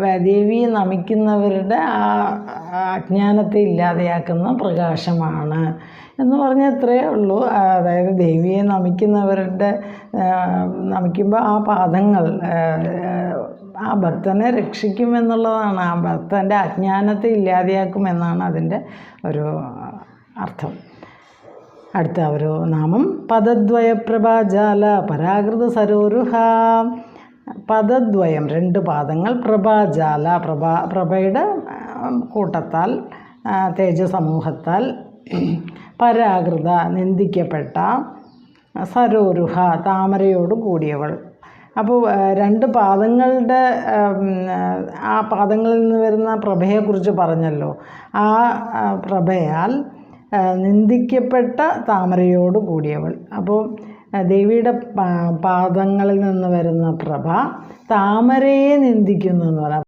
ദേവിയെ നമിക്കുന്നവരുടെ ആ അജ്ഞാനത്തെ ഇല്ലാതെയാക്കുന്ന പ്രകാശമാണ് എന്ന് പറഞ്ഞാൽ ഇത്രയേ ഉള്ളൂ. അതായത് ദേവിയെ നമിക്കുന്നവരുടെ നമിക്കുമ്പോൾ ആ പാദങ്ങൾ ആ, ഭക്തനെ രക്ഷിക്കുമെന്നുള്ളതാണ്. ആ ഭക്തന്റെ അജ്ഞാനത്തെ ഇല്ലാതെയാക്കുമെന്നാണ് അതിന്റെ ഒരു അർത്ഥം. അടുത്ത ഒരു നാമം പദദ്വയ പ്രഭാജാല പരാകൃത സരോരുഹ. പദദ്വയം രണ്ട് പാദങ്ങൾ പ്രഭാജാല പ്രഭാ പ്രഭയുടെ കൂട്ടത്താൽ തേജസമൂഹത്താൽ പരാകൃത നിന്ദിക്കപ്പെട്ട സരോരുഹ താമരയോട് കൂടിയവൾ. അപ്പോൾ രണ്ട് പാദങ്ങളുടെ ആ, പാദങ്ങളിൽ നിന്ന് വരുന്ന പ്രഭയെക്കുറിച്ച് പറഞ്ഞല്ലോ. ആ പ്രഭയാൽ നിന്ദിക്കപ്പെട്ട താമരയോട് കൂടിയവൾ. അപ്പോൾ ദേവിയുടെ പാദങ്ങളിൽ നിന്ന് വരുന്ന പ്രഭ താമരയെ നിന്ദിക്കുന്നു എന്ന് പറയാം